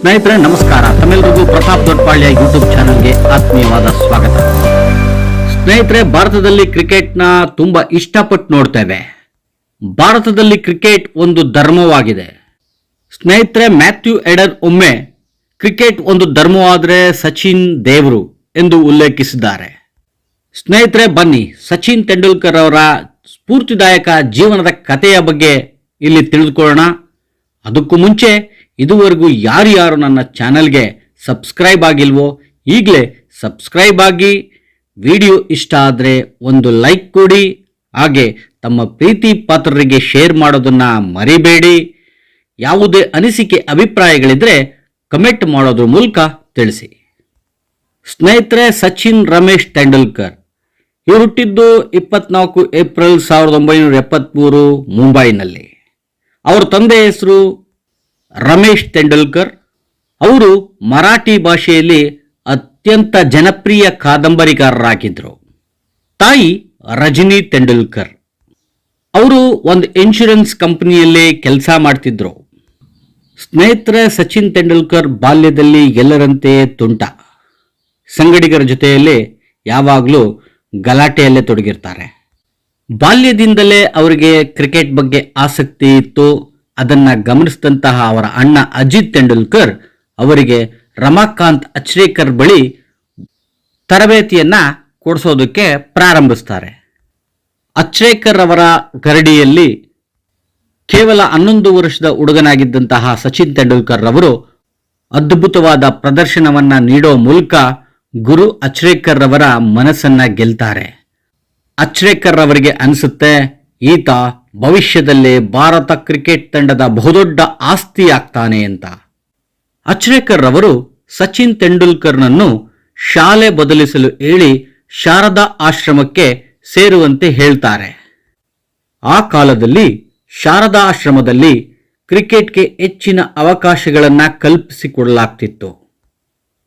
ಸ್ನೇಹಿತರೆ, ನಮಸ್ಕಾರ. ತಮ್ಮೆಲ್ಲರಿಗೂ ಪ್ರತಾಪ್ ದೊಡ್ಡಪಾಳ್ಯ ಯೂಟ್ಯೂಬ್ ಚಾನಲ್ಗೆ ಆತ್ಮೀಯವಾದ ಸ್ವಾಗತ. ಸ್ನೇಹಿತರೆ, ಭಾರತದಲ್ಲಿ ಕ್ರಿಕೆಟ್ನ ತುಂಬ ಇಷ್ಟಪಟ್ಟು ನೋಡ್ತೇವೆ ಭಾರತದಲ್ಲಿ ಕ್ರಿಕೆಟ್ ಒಂದು ಧರ್ಮವಾಗಿದೆ. ಸ್ನೇಹಿತರೆ, ಮ್ಯಾಥ್ಯೂ ಎಡರ್ ಒಮ್ಮೆ ಕ್ರಿಕೆಟ್ ಒಂದು ಧರ್ಮವಾದರೆ ಸಚಿನ್ ದೇವರು ಎಂದು ಉಲ್ಲೇಖಿಸಿದ್ದಾರೆ. ಸ್ನೇಹಿತರೆ, ಬನ್ನಿ, ಸಚಿನ್ ತೆಂಡೂಲ್ಕರ್ ಅವರ ಸ್ಫೂರ್ತಿದಾಯಕ ಜೀವನದ ಕಥೆಯ ಬಗ್ಗೆ ಇಲ್ಲಿ ತಿಳಿದುಕೊಳ್ಳೋಣ. ಅದಕ್ಕೂ ಮುಂಚೆ ಇದುವರೆಗೂ ಯಾರು ಯಾರು ನನ್ನ ಚಾನಲ್ಗೆ ಸಬ್ಸ್ಕ್ರೈಬ್ ಆಗಿಲ್ವೋ, ಈಗಲೇ ಸಬ್ಸ್ಕ್ರೈಬ್ ಆಗಿ ವಿಡಿಯೋ ಇಷ್ಟ ಆದರೆ ಒಂದು ಲೈಕ್ ಕೊಡಿ, ಹಾಗೆ ತಮ್ಮ ಪ್ರೀತಿ ಪಾತ್ರರಿಗೆ ಶೇರ್ ಮಾಡೋದನ್ನು ಮರಿಬೇಡಿ. ಯಾವುದೇ ಅನಿಸಿಕೆ ಅಭಿಪ್ರಾಯಗಳಿದ್ದರೆ ಕಮೆಂಟ್ ಮಾಡೋದ್ರ ಮೂಲಕ ತಿಳಿಸಿ. ಸ್ನೇಹಿತರೆ, ಸಚಿನ್, ರಮೇಶ್ ತೆಂಡೂಲ್ಕರ್. ಇವರು ಹುಟ್ಟಿದ್ದು ಇಪ್ಪತ್ನಾಲ್ಕು ಏಪ್ರಿಲ್ ಸಾವಿರದ ಒಂಬೈನೂರ ಎಪ್ಪತ್ತ್ಮೂರು ಮುಂಬೈನಲ್ಲಿ. ಅವರ ತಂದೆ ಹೆಸರು ರಮೇಶ್ ತೆಂಡೂಲ್ಕರ್ ಅವರು ಮರಾಠಿ ಭಾಷೆಯಲ್ಲಿ ಅತ್ಯಂತ ಜನಪ್ರಿಯ ಕಾದಂಬರಿಕಾರರಾಗಿದ್ದರು ತಾಯಿ ರಜನಿ ತೆಂಡೂಲ್ಕರ್. ಅವರು ಒಂದು ಇನ್ಶೂರೆನ್ಸ್ ಕಂಪನಿಯಲ್ಲಿ ಕೆಲಸ ಮಾಡ್ತಿದ್ರು. ಸ್ನೇಹಿತರ ಸಚಿನ್ ತೆಂಡೂಲ್ಕರ್ ಬಾಲ್ಯದಲ್ಲಿ ಎಲ್ಲರಂತೆ ತುಂಟ. ಸಂಗಡಿಗರ ಜೊತೆಯಲ್ಲಿ ಯಾವಾಗಲೂ ಗಲಾಟೆಯಲ್ಲೇ ತೊಡಗಿರ್ತಾರೆ. ಬಾಲ್ಯದಿಂದಲೇ ಅವರಿಗೆ ಕ್ರಿಕೆಟ್ ಬಗ್ಗೆ ಆಸಕ್ತಿ ಇತ್ತು. ಅದನ್ನ ಗಮನಿಸಿದಂತಹ ಅವರ ಅಣ್ಣ ಅಜಿತ್ ತೆಂಡೂಲ್ಕರ್ ಅವರಿಗೆ ರಮಾಕಾಂತ್ ಅಚ್ರೇಕರ್ ಬಳಿ ತರಬೇತಿಯನ್ನ ಕೊಡಿಸೋದಕ್ಕೆ ಪ್ರಾರಂಭಿಸ್ತಾರೆ. ಅಚ್ರೇಕರ್ ಅವರ ಗರಡಿಯಲ್ಲಿ ಕೇವಲ ಹನ್ನೊಂದು ವರ್ಷದ ಹುಡುಗನಾಗಿದ್ದಂತಹ ಸಚಿನ್ ತೆಂಡೂಲ್ಕರ್ ಅವರು ಅದ್ಭುತವಾದ ಪ್ರದರ್ಶನವನ್ನ ನೀಡೋ ಮೂಲಕ ಗುರು ಅಚ್ರೇಕರ್ ರವರ ಮನಸ್ಸನ್ನ ಗೆಲ್ತಾರೆ. ಅಚ್ರೇಕರ್ ಅವರಿಗೆ ಅನಿಸುತ್ತೆ ಈತ ಭವಿಷ್ಯದಲ್ಲೇ ಭಾರತ ಕ್ರಿಕೆಟ್ ತಂಡದ ಬಹುದೊಡ್ಡ ಆಸ್ತಿ ಆಗ್ತಾನೆ ಅಂತ. ಅಚ್ರೇಕರ್ ರವರು ಸಚಿನ್ ತೆಂಡೂಲ್ಕರ್ನನ್ನು ಶಾಲೆ ಬದಲಿಸಲು ಹೇಳಿ ಶಾರದಾ ಆಶ್ರಮಕ್ಕೆ ಸೇರುವಂತೆ ಹೇಳ್ತಾರೆ. ಆ ಕಾಲದಲ್ಲಿ ಶಾರದಾ ಆಶ್ರಮದಲ್ಲಿ ಕ್ರಿಕೆಟ್ಗೆ ಹೆಚ್ಚಿನ ಅವಕಾಶಗಳನ್ನು ಕಲ್ಪಿಸಿಕೊಡಲಾಗ್ತಿತ್ತು.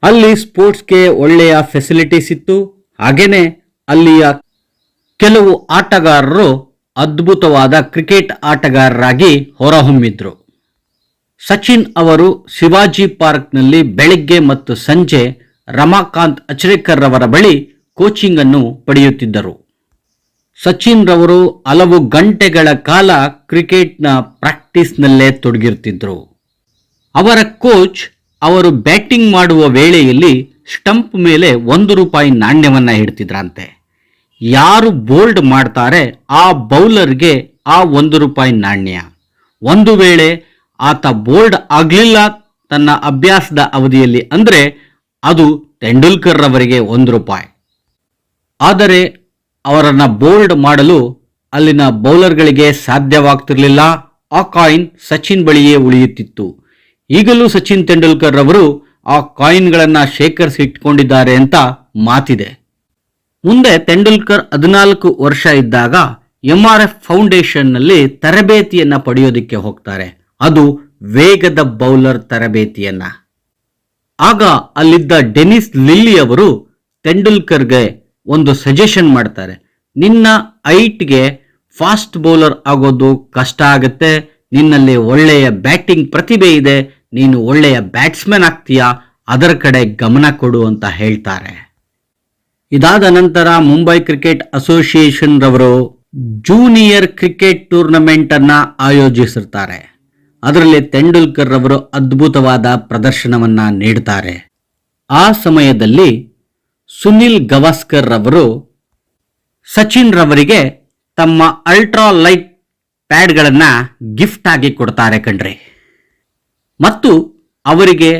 ಅಲ್ಲಿ ಸ್ಪೋರ್ಟ್ಸ್ಗೆ ಒಳ್ಳೆಯ ಫೆಸಿಲಿಟೀಸ್ ಇತ್ತು. ಹಾಗೇನೆ ಅಲ್ಲಿಯ ಕೆಲವು ಆಟಗಾರರು ಅದ್ಭುತವಾದ ಕ್ರಿಕೆಟ್ ಆಟಗಾರರಾಗಿ ಹೊರಹೊಮ್ಮಿದ್ರು. ಸಚಿನ್ ಅವರು ಶಿವಾಜಿ ಪಾರ್ಕ್ನಲ್ಲಿ ಬೆಳಿಗ್ಗೆ ಮತ್ತು ಸಂಜೆ ರಮಾಕಾಂತ್ ಅಚ್ರೇಕರ್ ರವರ ಬಳಿ ಕೋಚಿಂಗ್ ಅನ್ನು ಪಡೆಯುತ್ತಿದ್ದರು. ಸಚಿನ್ ರವರು ಹಲವು ಗಂಟೆಗಳ ಕಾಲ ಕ್ರಿಕೆಟ್ನ ಪ್ರಾಕ್ಟೀಸ್ನಲ್ಲೇ ತೊಡಗಿರುತ್ತಿದ್ದರು ಅವರ ಕೋಚ್ ಅವರು ಬ್ಯಾಟಿಂಗ್ ಮಾಡುವ ವೇಳೆಯಲ್ಲಿ ಸ್ಟಂಪ್ ಮೇಲೆ ಒಂದು ರೂಪಾಯಿ ನಾಣ್ಯವನ್ನು ಇಡ್ತಿದ್ರಂತೆ ಯಾರು ಬೋಲ್ಡ್ ಮಾಡ್ತಾರೆ ಆ ಬೌಲರ್ಗೆ ಆ ಒಂದು ರೂಪಾಯಿ ನಾಣ್ಯ. ಒಂದು ವೇಳೆ ಆತ ಬೋಲ್ಡ್ ಆಗಲಿಲ್ಲ ತನ್ನ ಅಭ್ಯಾಸದ ಅವಧಿಯಲ್ಲಿ ಅಂದರೆ ಅದು ತೆಂಡೂಲ್ಕರ್ ರವರಿಗೆ ಒಂದು ರೂಪಾಯಿ. ಆದರೆ ಅವರನ್ನು ಬೋಲ್ಡ್ ಮಾಡಲು ಅಲ್ಲಿನ ಬೌಲರ್ಗಳಿಗೆ ಸಾಧ್ಯವಾಗ್ತಿರಲಿಲ್ಲ. ಆ ಕಾಯಿನ್ ಸಚಿನ್ ಬಳಿಯೇ ಉಳಿಯುತ್ತಿತ್ತು. ಈಗಲೂ ಸಚಿನ್ ತೆಂಡೂಲ್ಕರ್ ರವರು ಆ ಕಾಯಿನ್ಗಳನ್ನು ಶೇಖರಿಸಿ ಇಟ್ಕೊಂಡಿದ್ದಾರೆ ಅಂತ ಮಾತಿದೆ. ಮುಂದೆ ತೆಂಡೂಲ್ಕರ್ ಹದಿನಾಲ್ಕು ವರ್ಷ ಇದ್ದಾಗ ಎಂ ಆರ್ ಎಫ್ ಫೌಂಡೇಶನ್ನಲ್ಲಿ ತರಬೇತಿಯನ್ನ ಪಡೆಯೋದಕ್ಕೆ ಹೋಗ್ತಾರೆ. ಅದು ವೇಗದ ಬೌಲರ್ ತರಬೇತಿಯನ್ನ. ಆಗ ಅಲ್ಲಿದ್ದ ಡೆನಿಸ್ ಲಿಲ್ಲಿ ಅವರು ತೆಂಡೂಲ್ಕರ್ಗೆ ಒಂದು ಸಜೆಷನ್ ಮಾಡ್ತಾರೆ. ನಿನ್ನ ಐಟ್ಗೆ ಫಾಸ್ಟ್ ಬೌಲರ್ ಆಗೋದು ಕಷ್ಟ ಆಗುತ್ತೆ. ನಿನ್ನಲ್ಲಿ ಒಳ್ಳೆಯ ಬ್ಯಾಟಿಂಗ್ ಪ್ರತಿಭೆ ಇದೆ. ನೀನು ಒಳ್ಳೆಯ ಬ್ಯಾಟ್ಸ್ಮನ್ ಆಗ್ತೀಯಾ? ಅದರ ಕಡೆ ಗಮನ ಕೊಡು ಅಂತ ಹೇಳ್ತಾರೆ. ಇದಾದ ನಂತರ ಮುಂಬೈ ಕ್ರಿಕೆಟ್ ಅಸೋಸಿಯೇಷನ್ ರವರು ಜೂನಿಯರ್ ಕ್ರಿಕೆಟ್ ಟೂರ್ನಮೆಂಟ್ ಅನ್ನ ಆಯೋಜಿಸಿರ್ತಾರೆ. ಅದರಲ್ಲಿ ತೆಂಡೂಲ್ಕರ್ ರವರು ಅದ್ಭುತವಾದ ಪ್ರದರ್ಶನವನ್ನ ನೀಡುತ್ತಾರೆ ಆ ಸಮಯದಲ್ಲಿ ಸುನಿಲ್ ಗವಾಸ್ಕರ್ ರವರು ಸಚಿನ್ ರವರಿಗೆ ತಮ್ಮ ಅಲ್ಟ್ರಾ ಲೈಟ್ ಪ್ಯಾಡ್ಗಳನ್ನು ಗಿಫ್ಟ್ ಆಗಿ ಕೊಡ್ತಾರೆ ಕಣ್ರಿ. ಮತ್ತು ಅವರಿಗೆ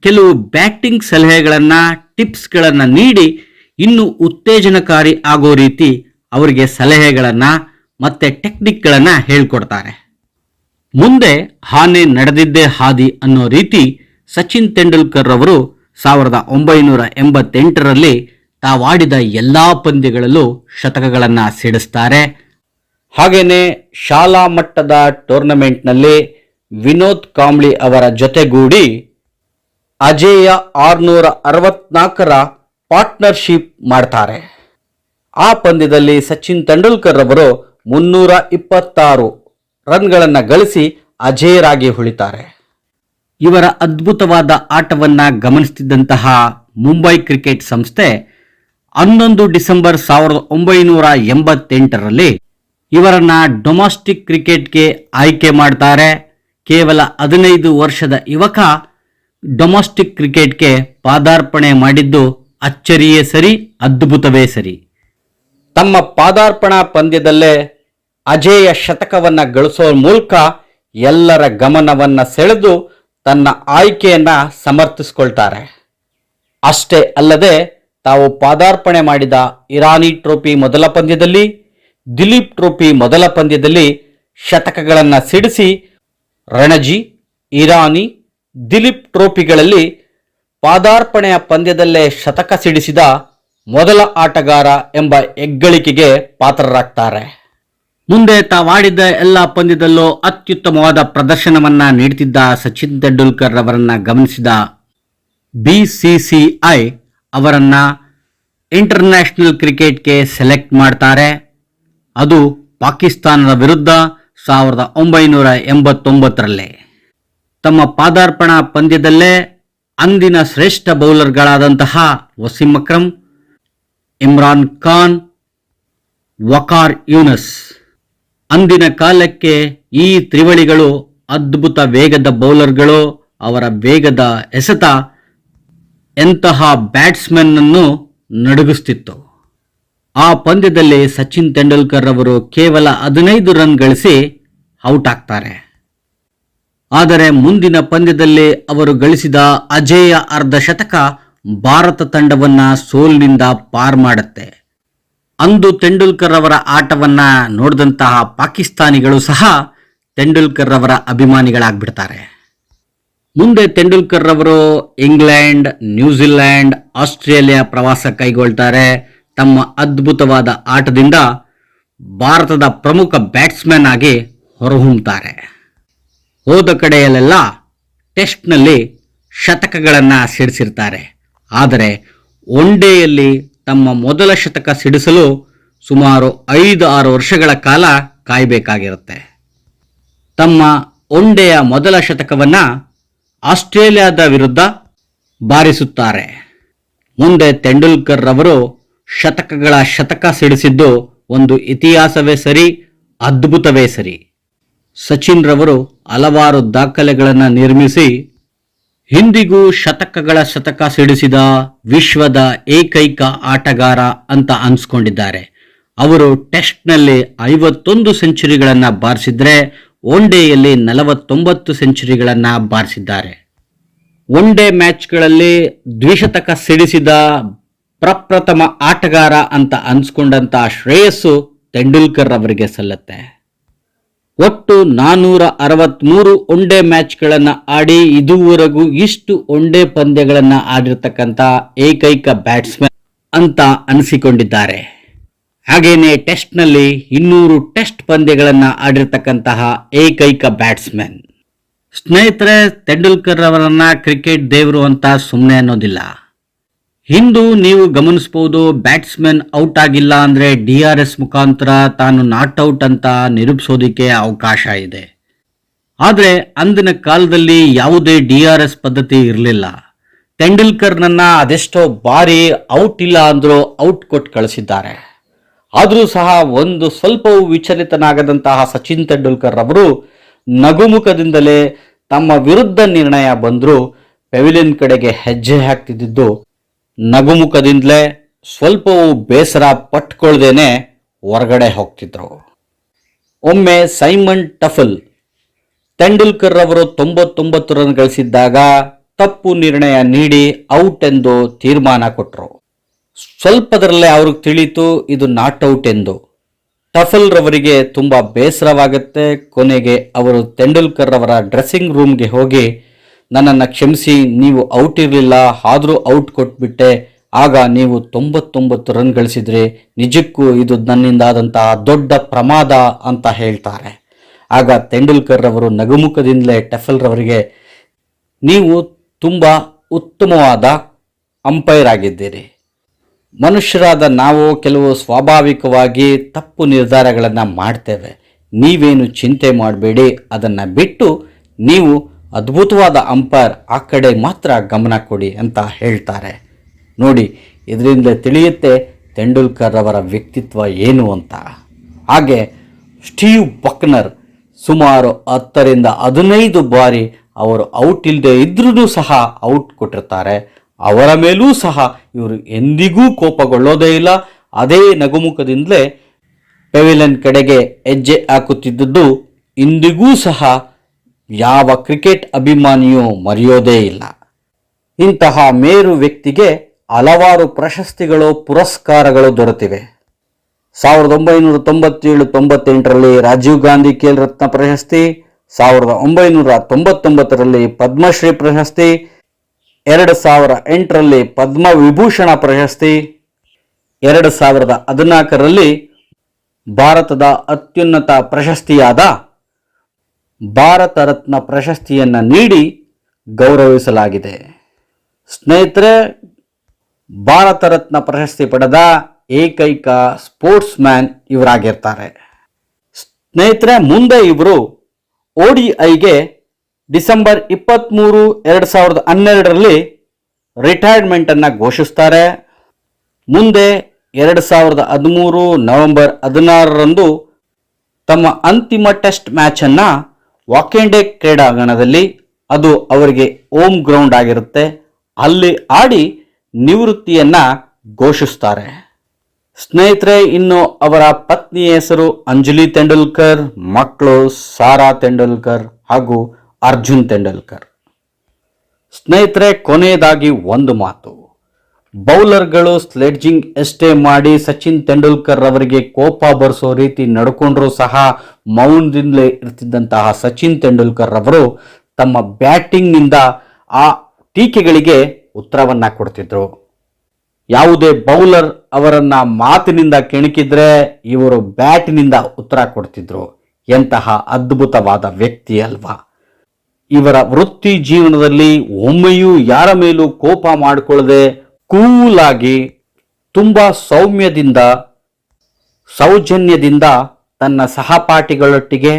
ಕೆಲವು ಬ್ಯಾಟಿಂಗ್ ಸಲಹೆಗಳನ್ನು, ಟಿಪ್ಸ್ಗಳನ್ನು ನೀಡಿ ಇನ್ನೂ ಉತ್ತೇಜನಕಾರಿ ಆಗೋ ರೀತಿ ಅವರಿಗೆ ಸಲಹೆಗಳನ್ನು ಮತ್ತೆ ಟೆಕ್ನಿಕ್ಗಳನ್ನು ಹೇಳ್ಕೊಡ್ತಾರೆ. ಮುಂದೆ ಹಾನೆ ನಡೆದಿದ್ದೇ ಹಾದಿ ಅನ್ನೋ ರೀತಿ ಸಚಿನ್ ತೆಂಡೂಲ್ಕರ್ ಅವರು ಸಾವಿರದ ಒಂಬೈನೂರ ಎಂಬತ್ತೆಂಟರಲ್ಲಿ ತಾವಾಡಿದ ಎಲ್ಲಾ ಪಂದ್ಯಗಳಲ್ಲೂ ಶತಕಗಳನ್ನು ಸಿಡಿಸ್ತಾರೆ. ಹಾಗೆಯೇ ಶಾಲಾ ಮಟ್ಟದ ಟೂರ್ನಮೆಂಟ್ನಲ್ಲಿ ವಿನೋದ್ ಕಾಂಬ್ಳಿ ಅವರ ಜೊತೆಗೂಡಿ ಅಜೇಯ ಆರುನೂರ ಅರವತ್ನಾಲ್ಕರ ಪಾರ್ಟ್ನರ್ಶಿಪ್ ಮಾಡ್ತಾರೆ. ಆ ಪಂದ್ಯದಲ್ಲಿ ಸಚಿನ್ ತೆಂಡೂಲ್ಕರ್ ಅವರು ಮುನ್ನೂರ ಇಪ್ಪತ್ತಾರು ರನ್ಗಳನ್ನು ಗಳಿಸಿ ಅಜೇಯರಾಗಿ ಉಳಿತಾರೆ. ಇವರ ಅದ್ಭುತವಾದ ಆಟವನ್ನು ಗಮನಿಸುತ್ತಿದ್ದಂತಹ ಮುಂಬೈ ಕ್ರಿಕೆಟ್ ಸಂಸ್ಥೆ ಹನ್ನೊಂದು ಡಿಸೆಂಬರ್ ಸಾವಿರದ ಒಂಬೈನೂರ ಎಂಬತ್ತೆಂಟರಲ್ಲಿ ಇವರನ್ನ ಡೊಮೆಸ್ಟಿಕ್ ಕ್ರಿಕೆಟ್ಗೆ ಆಯ್ಕೆ ಮಾಡ್ತಾರೆ. ಕೇವಲ ಹದಿನೈದು ವರ್ಷದ ಯುವಕ ಡೊಮೆಸ್ಟಿಕ್ ಕ್ರಿಕೆಟ್ಗೆ ಪಾದಾರ್ಪಣೆ ಮಾಡಿದ್ದು ಅಚ್ಚರಿಯೇ ಸರಿ, ಅದ್ಭುತವೇ ಸರಿ. ತಮ್ಮ ಪಾದಾರ್ಪಣಾ ಪಂದ್ಯದಲ್ಲೇ ಅಜೇಯ ಶತಕವನ್ನು ಗಳಿಸೋ ಮೂಲಕ ಎಲ್ಲರ ಗಮನವನ್ನು ಸೆಳೆದು ತನ್ನ ಆಯ್ಕೆಯನ್ನು ಸಮರ್ಥಿಸ್ಕೊಳ್ತಾರೆ. ಅಷ್ಟೇ ಅಲ್ಲದೆ ತಾವು ಪಾದಾರ್ಪಣೆ ಮಾಡಿದ ಇರಾನಿ ಟ್ರೋಫಿ ಮೊದಲ ಪಂದ್ಯದಲ್ಲಿ, ದಿಲೀಪ್ ಟ್ರೋಫಿ ಮೊದಲ ಪಂದ್ಯದಲ್ಲಿ ಶತಕಗಳನ್ನು ಸಿಡಿಸಿ, ರಣಜಿ, ಇರಾನಿ, ದಿಲೀಪ್ ಟ್ರೋಫಿಗಳಲ್ಲಿ ಪಾದಾರ್ಪಣೆಯ ಪಂದ್ಯದಲ್ಲೇ ಶತಕ ಸಿಡಿಸಿದ ಮೊದಲ ಆಟಗಾರ ಎಂಬ ಹೆಗ್ಗಳಿಕೆಗೆ ಪಾತ್ರರಾಗ್ತಾರೆ. ಮುಂದೆ ತಾವಾಡಿದ್ದ ಎಲ್ಲ ಪಂದ್ಯದಲ್ಲೂ ಅತ್ಯುತ್ತಮವಾದ ಪ್ರದರ್ಶನವನ್ನ ನೀಡುತ್ತಿದ್ದ ಸಚಿನ್ ತೆಂಡೂಲ್ಕರ್ ಅವರನ್ನ ಗಮನಿಸಿದ ಬಿಸಿಸಿಐ ಅವರನ್ನ ಇಂಟರ್ನ್ಯಾಷನಲ್ ಕ್ರಿಕೆಟ್ಗೆ ಸೆಲೆಕ್ಟ್ ಮಾಡ್ತಾರೆ. ಅದು ಪಾಕಿಸ್ತಾನದ ವಿರುದ್ಧ ಸಾವಿರದ ಒಂಬೈನೂರ ಎಂಬತ್ತೊಂಬತ್ತರಲ್ಲಿ. ತಮ್ಮ ಪಾದಾರ್ಪಣಾ ಪಂದ್ಯದಲ್ಲೇ ಅಂದಿನ ಶ್ರೇಷ್ಠ ಬೌಲರ್ಗಳಾದಂತಹ ವಸೀಂ ಅಕ್ರಮ್ ಇಮ್ರಾನ್ ಖಾನ್, ವಕಾರ್ ಯೂನಸ್. ಅಂದಿನ ಕಾಲಕ್ಕೆ ಈ ತ್ರಿವಳಿಗಳು ಅದ್ಭುತ ವೇಗದ ಬೌಲರ್ಗಳು, ಅವರ ವೇಗದ ಎಸೆತ ಎಂತಹ ಬ್ಯಾಟ್ಸ್ಮನ್ ಅನ್ನು ನಡುಗಿಸ್ತಿತ್ತು. ಆ ಪಂದ್ಯದಲ್ಲಿ ಸಚಿನ್ ತೆಂಡೂಲ್ಕರ್ ಅವರು ಕೇವಲ ಹದಿನೈದು ರನ್ ಗಳಿಸಿ ಔಟ್ ಆಗ್ತಾರೆ. ಆದರೆ ಮುಂದಿನ ಪಂದ್ಯದಲ್ಲಿ ಅವರು ಗಳಿಸಿದ ಅಜೇಯ ಅರ್ಧ ಶತಕ ಭಾರತ ತಂಡವನ್ನ ಸೋಲಿನಿಂದ ಪಾರ್ ಮಾಡುತ್ತೆ. ಅಂದು ತೆಂಡೂಲ್ಕರ್ ಅವರ ಆಟವನ್ನ ನೋಡಿದಂತಹ ಪಾಕಿಸ್ತಾನಿಗಳು ಸಹ ತೆಂಡೂಲ್ಕರ್ ಅವರ ಅಭಿಮಾನಿಗಳಾಗ್ಬಿಡ್ತಾರೆ. ಮುಂದೆ ತೆಂಡೂಲ್ಕರ್ ಅವರು ಇಂಗ್ಲೆಂಡ್ ನ್ಯೂಜಿಲೆಂಡ್ ಆಸ್ಟ್ರೇಲಿಯಾ ಪ್ರವಾಸ ಕೈಗೊಳ್ತಾರೆ. ತಮ್ಮ ಅದ್ಭುತವಾದ ಆಟದಿಂದ ಭಾರತದ ಪ್ರಮುಖ ಬ್ಯಾಟ್ಸ್ಮನ್ ಆಗಿ ಹೊರಹೊಮ್ಮುತ್ತಾರೆ ಹೋದ ಕಡೆಯಲ್ಲೆಲ್ಲ ಟೆಸ್ಟ್ನಲ್ಲಿ ಶತಕಗಳನ್ನು ಸಿಡಿಸಿರ್ತಾರೆ. ಆದರೆ ಒನ್ಡೇಯಲ್ಲಿ ತಮ್ಮ ಮೊದಲ ಶತಕ ಸಿಡಿಸಲು ಸುಮಾರು ಐದು ಆರು ವರ್ಷಗಳ ಕಾಲ ಕಾಯಬೇಕಾಗಿರುತ್ತೆ. ತಮ್ಮ ಒನ್ಡೆಯ ಮೊದಲ ಶತಕವನ್ನು ಆಸ್ಟ್ರೇಲಿಯಾದ ವಿರುದ್ಧ ಬಾರಿಸುತ್ತಾರೆ. ಮುಂದೆ ತೆಂಡೂಲ್ಕರ್ ರವರು ಶತಕಗಳ ಶತಕ ಸಿಡಿಸಿದ್ದು ಒಂದು ಇತಿಹಾಸವೇ ಸರಿ, ಅದ್ಭುತವೇ ಸರಿ. ಸಚಿನ್ ರವರು ಹಲವಾರು ದಾಖಲೆಗಳನ್ನು ನಿರ್ಮಿಸಿ ಹಿಂದಿಗೂ ಶತಕಗಳ ಶತಕ ಸಿಡಿಸಿದ ವಿಶ್ವದ ಏಕೈಕ ಆಟಗಾರ ಅಂತ ಅನ್ಸ್ಕೊಂಡಿದ್ದಾರೆ. ಅವರು ಟೆಸ್ಟ್ನಲ್ಲಿ ಐವತ್ತೊಂದು ಸೆಂಚುರಿಗಳನ್ನು ಬಾರಿಸಿದ್ರೆ ಒನ್ ಡೇಯಲ್ಲಿ ನಲವತ್ತೊಂಬತ್ತು ಸೆಂಚುರಿಗಳನ್ನು ಬಾರಿಸಿದ್ದಾರೆ. ಒನ್ ಡೇ ಮ್ಯಾಚ್ಗಳಲ್ಲಿ ದ್ವಿಶತಕ ಸಿಡಿಸಿದ ಪ್ರಪ್ರಥಮ ಆಟಗಾರ ಅಂತ ಅನ್ಸ್ಕೊಂಡಂತ ಶ್ರೇಯಸ್ಸು ತೆಂಡೂಲ್ಕರ್ ಅವರಿಗೆ ಸಲ್ಲತ್ತೆ. ಒಟ್ಟು ನಾನೂರ ಅರವತ್ಮೂರು ಒನ್ಡೇ ಮ್ಯಾಚ್ಗಳನ್ನು ಆಡಿ ಇದುವರೆಗೂ ಇಷ್ಟು ಒನ್ಡೇ ಪಂದ್ಯಗಳನ್ನು ಆಡಿರ್ತಕ್ಕಂಥ ಏಕೈಕ ಬ್ಯಾಟ್ಸ್ಮನ್ ಅಂತ ಅನಿಸಿಕೊಂಡಿದ್ದಾರೆ. ಹಾಗೆಯೇ ಟೆಸ್ಟ್ನಲ್ಲಿ ಇನ್ನೂರು ಟೆಸ್ಟ್ ಪಂದ್ಯಗಳನ್ನು ಆಡಿರ್ತಕ್ಕಂತಹ ಏಕೈಕ ಬ್ಯಾಟ್ಸ್ಮನ್. ಸ್ನೇಹಿತರೆ, ತೆಂಡೂಲ್ಕರ್ ಅವರನ್ನು ಕ್ರಿಕೆಟ್ ದೇವರು ಅಂತ ಸುಮ್ಮನೆ ಅನ್ನೋದಿಲ್ಲ. ಹಿಂದೂ ನೀವು ಗಮನಿಸಬಹುದು ಬ್ಯಾಟ್ಸ್ಮನ್ ಔಟ್ ಆಗಿಲ್ಲ ಅಂದ್ರೆ ಡಿ ಆರ್ ಎಸ್ ಮುಖಾಂತರ ತಾನು ನಾಟ್ ಔಟ್ ಅಂತ ನಿರೂಪಿಸೋದಿಕ್ಕೆ ಅವಕಾಶ ಇದೆ. ಆದರೆ ಅಂದಿನ ಕಾಲದಲ್ಲಿ ಯಾವುದೇ ಡಿ ಆರ್ ಎಸ್ ಪದ್ಧತಿ ಇರಲಿಲ್ಲ. ತೆಂಡೂಲ್ಕರ್ನನ್ನ ಅದೆಷ್ಟೋ ಬಾರಿ ಔಟ್ ಇಲ್ಲ ಅಂದ್ರೂ ಔಟ್ ಕೊಟ್ಟು ಕಳಿಸಿದ್ದಾರೆ. ಆದರೂ ಸಹ ಒಂದು ಸ್ವಲ್ಪವೂ ವಿಚಲಿತನಾಗದಂತಹ ಸಚಿನ್ ತೆಂಡೂಲ್ಕರ್ ಅವರು ನಗುಮುಖದಿಂದಲೇ ತಮ್ಮ ವಿರುದ್ಧ ನಿರ್ಣಯ ಬಂದರೂ ಪೆವಿಲಿಯನ್ ಕಡೆಗೆ ಹೆಜ್ಜೆ ಹಾಕ್ತಿದ್ದು ನಗುಮುಖದಿಂದಲೇ ಸ್ವಲ್ಪವೂ ಬೇಸರ ಪಟ್ಕೊಳ್ದೇನೆ ಹೊರಗಡೆ ಹೋಗ್ತಿದ್ರು. ಒಮ್ಮೆ ಸೈಮನ್ ಟಫಲ್ ತೆಂಡೂಲ್ಕರ್ ಅವರು ತೊಂಬತ್ತೊಂಬತ್ತು ರನ್ ಗಳಿಸಿದ್ದಾಗ ತಪ್ಪು ನಿರ್ಣಯ ನೀಡಿ ಔಟ್ ಎಂದು ತೀರ್ಮಾನ ಕೊಟ್ಟರು ಸ್ವಲ್ಪದರಲ್ಲೇ ಅವ್ರಿಗೆ ತಿಳಿತು ಇದು ನಾಟ್ ಔಟ್ ಎಂದು. ಟಫಲ್ ರವರಿಗೆ ತುಂಬಾ ಬೇಸರವಾಗುತ್ತೆ. ಕೊನೆಗೆ ಅವರು ತೆಂಡೂಲ್ಕರ್ ಅವರ ಡ್ರೆಸ್ಸಿಂಗ್ ರೂಮ್ಗೆ ಹೋಗಿ ನನ್ನನ್ನು ಕ್ಷಮಿಸಿ, ನೀವು ಔಟ್ ಇರಲಿಲ್ಲ, ಆದರೂ ಔಟ್ ಕೊಟ್ಬಿಟ್ಟೆ. ಆಗ ನೀವು ತೊಂಬತ್ತೊಂಬತ್ತು ರನ್ ಗಳಿಸಿದ್ರಿ ನಿಜಕ್ಕೂ ಇದು ನನ್ನಿಂದಾದಂತಹ ದೊಡ್ಡ ಪ್ರಮಾದ ಅಂತ ಹೇಳ್ತಾರೆ. ಆಗ ತೆಂಡೂಲ್ಕರ್ ರವರು ನಗುಮುಖದಿಂದಲೇ ಟಫಲ್ ರವರಿಗೆ, ನೀವು ತುಂಬ ಉತ್ತಮವಾದ ಅಂಪೈರ್ ಆಗಿದ್ದೀರಿ. ಮನುಷ್ಯರಾದ ನಾವು ಕೆಲವು ಸ್ವಾಭಾವಿಕವಾಗಿ ತಪ್ಪು ನಿರ್ಧಾರಗಳನ್ನು ಮಾಡ್ತೇವೆ. ನೀವೇನು ಚಿಂತೆ ಮಾಡಬೇಡಿ. ಅದನ್ನು ಬಿಟ್ಟು ನೀವು ಅದ್ಭುತವಾದ ಅಂಪೈರ್ ಆ ಕಡೆ ಮಾತ್ರ ಗಮನ ಕೊಡಿ ಅಂತ ಹೇಳ್ತಾರೆ. ನೋಡಿ ಇದರಿಂದ ತಿಳಿಯುತ್ತೆ ತೆಂಡೂಲ್ಕರ್ ಅವರ ವ್ಯಕ್ತಿತ್ವ ಏನು ಅಂತ. ಹಾಗೆ ಸ್ಟೀವ್ ಬಕ್ನರ್ ಸುಮಾರು ಹತ್ತರಿಂದ ಹದಿನೈದು ಬಾರಿ ಅವರು ಔಟ್ ಇಲ್ಲದೆ ಇದ್ರೂ ಸಹ ಔಟ್ ಕೊಟ್ಟಿರ್ತಾರೆ. ಅವರ ಮೇಲೂ ಸಹ ಇವರು ಎಂದಿಗೂ ಕೋಪಗೊಳ್ಳೋದೇ ಇಲ್ಲ. ಅದೇ ನಗುಮುಖದಿಂದಲೇ ಪೆವಿಲನ್ ಕಡೆಗೆ ಹೆಜ್ಜೆ ಹಾಕುತ್ತಿದ್ದದ್ದು ಇಂದಿಗೂ ಸಹ ಯಾವ ಕ್ರಿಕೆಟ್ ಅಭಿಮಾನಿಯೂ ಮರೆಯೋದೇ ಇಲ್ಲ. ಇಂತಹ ಮೇರು ವ್ಯಕ್ತಿಗೆ ಹಲವಾರು ಪ್ರಶಸ್ತಿಗಳು, ಪುರಸ್ಕಾರಗಳು ದೊರೆತಿವೆ. ಸಾವಿರದ ಒಂಬೈನೂರ ತೊಂಬತ್ತೇಳು ತೊಂಬತ್ತೆಂಟರಲ್ಲಿ ರಾಜೀವ್ ಗಾಂಧಿ ಖೇಲ್ ರತ್ನ ಪ್ರಶಸ್ತಿ, ಸಾವಿರದ ಒಂಬೈನೂರ ತೊಂಬತ್ತೊಂಬತ್ತರಲ್ಲಿ ಪದ್ಮಶ್ರೀ ಪ್ರಶಸ್ತಿ, ಎರಡು ಸಾವಿರ ಎಂಟರಲ್ಲಿ ಪದ್ಮ ವಿಭೂಷಣ ಪ್ರಶಸ್ತಿ, ಎರಡು ಸಾವಿರದ ಹದಿನಾಲ್ಕರಲ್ಲಿ ಭಾರತದ ಅತ್ಯುನ್ನತ ಪ್ರಶಸ್ತಿಯಾದ ಭಾರತ ರತ್ನ ಪ್ರಶಸ್ತಿಯನ್ನು ನೀಡಿ ಗೌರವಿಸಲಾಗಿದೆ. ಸ್ನೇಹಿತರೆ, ಭಾರತ ರತ್ನ ಪ್ರಶಸ್ತಿ ಪಡೆದ ಏಕೈಕ ಸ್ಪೋರ್ಟ್ಸ್ ಮ್ಯಾನ್ ಇವರಾಗಿರ್ತಾರೆ. ಸ್ನೇಹಿತರೆ, ಮುಂದೆ ಇವರು ಐಗೆ ಡಿಸೆಂಬರ್ ಇಪ್ಪತ್ತ್ಮೂರು ಎರಡು ಸಾವಿರದ ಹನ್ನೆರಡರಲ್ಲಿ ರಿಟೈರ್ಮೆಂಟನ್ನು ಘೋಷಿಸ್ತಾರೆ. ಮುಂದೆ ಎರಡು ಸಾವಿರದ ಹದಿಮೂರು ನವೆಂಬರ್ ಹದಿನಾರರಂದು ತಮ್ಮ ಅಂತಿಮ ಟೆಸ್ಟ್ ಮ್ಯಾಚನ್ನು ವಾಕೆಂಡೆ ಕ್ರೀಡಾಂಗಣದಲ್ಲಿ ಅದು ಅವರಿಗೆ ಓಮ್ ಗ್ರೌಂಡ್ ಆಗಿರುತ್ತೆ. ಅಲ್ಲಿ ಆಡಿ ನಿವೃತ್ತಿಯನ್ನು ಘೋಷಿಸ್ತಾರೆ. ಸ್ನೇಹಿತರೆ, ಇನ್ನು ಅವರ ಪತ್ನಿಯ ಹೆಸರು ಅಂಜಲಿ ತೆಂಡೂಲ್ಕರ್, ಮಕ್ಕಳು ಸಾರಾ ತೆಂಡೂಲ್ಕರ್ ಹಾಗೂ ಅರ್ಜುನ್ ತೆಂಡೂಲ್ಕರ್. ಸ್ನೇಹಿತರೆ, ಕೊನೆಯದಾಗಿ ಒಂದು ಮಾತು. ಬೌಲರ್ಗಳು ಸ್ಲೆಡ್ಜಿಂಗ್ ಎಷ್ಟೇ ಮಾಡಿ ಸಚಿನ್ ತೆಂಡೂಲ್ಕರ್ ಅವರಿಗೆ ಕೋಪ ಬರೆಸೋ ರೀತಿ ನಡ್ಕೊಂಡ್ರೂ ಸಹ ಮೌನದಿಂದಲೇ ಇರ್ತಿದ್ದಂತಹ ಸಚಿನ್ ತೆಂಡೂಲ್ಕರ್ ಅವರು ತಮ್ಮ ಬ್ಯಾಟಿಂಗ್ನಿಂದ ಆ ಟೀಕೆಗಳಿಗೆ ಉತ್ತರವನ್ನ ಕೊಡ್ತಿದ್ರು. ಯಾವುದೇ ಬೌಲರ್ ಅವರನ್ನ ಮಾತಿನಿಂದ ಕೆಣಕಿದ್ರೆ ಇವರು ಬ್ಯಾಟ್ನಿಂದ ಉತ್ತರ ಕೊಡ್ತಿದ್ರು. ಎಂತಹ ಅದ್ಭುತವಾದ ವ್ಯಕ್ತಿ ಅಲ್ವಾ. ಇವರ ವೃತ್ತಿ ಜೀವನದಲ್ಲಿ ಒಮ್ಮೆಯೂ ಯಾರ ಮೇಲೂ ಕೋಪ ಮಾಡಿಕೊಳ್ಳದೆ ಕೂಲಾಗಿ, ತುಂಬ ಸೌಮ್ಯದಿಂದ, ಸೌಜನ್ಯದಿಂದ ತನ್ನ ಸಹಪಾಠಿಗಳೊಟ್ಟಿಗೆ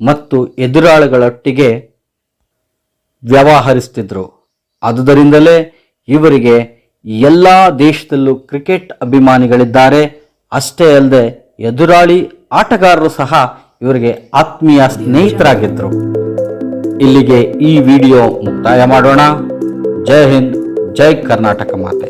ಮತ್ತು ಎದುರಾಳಿಗಳೊಟ್ಟಿಗೆ ವ್ಯವಹರಿಸ್ತಿದ್ರು. ಆದುದರಿಂದಲೇ ಇವರಿಗೆ ಎಲ್ಲ ದೇಶದಲ್ಲೂ ಕ್ರಿಕೆಟ್ ಅಭಿಮಾನಿಗಳಿದ್ದಾರೆ. ಅಷ್ಟೇ ಅಲ್ಲದೆ ಎದುರಾಳಿ ಆಟಗಾರರು ಸಹ ಇವರಿಗೆ ಆತ್ಮೀಯ ಸ್ನೇಹಿತರಾಗಿದ್ದರು ಇಲ್ಲಿಗೆ ಈ ವಿಡಿಯೋ ಮುಕ್ತಾಯ ಮಾಡೋಣ. ಜೈ ಹಿಂದ್. ಜೈ ಕರ್ನಾಟಕ ಮಾತೆ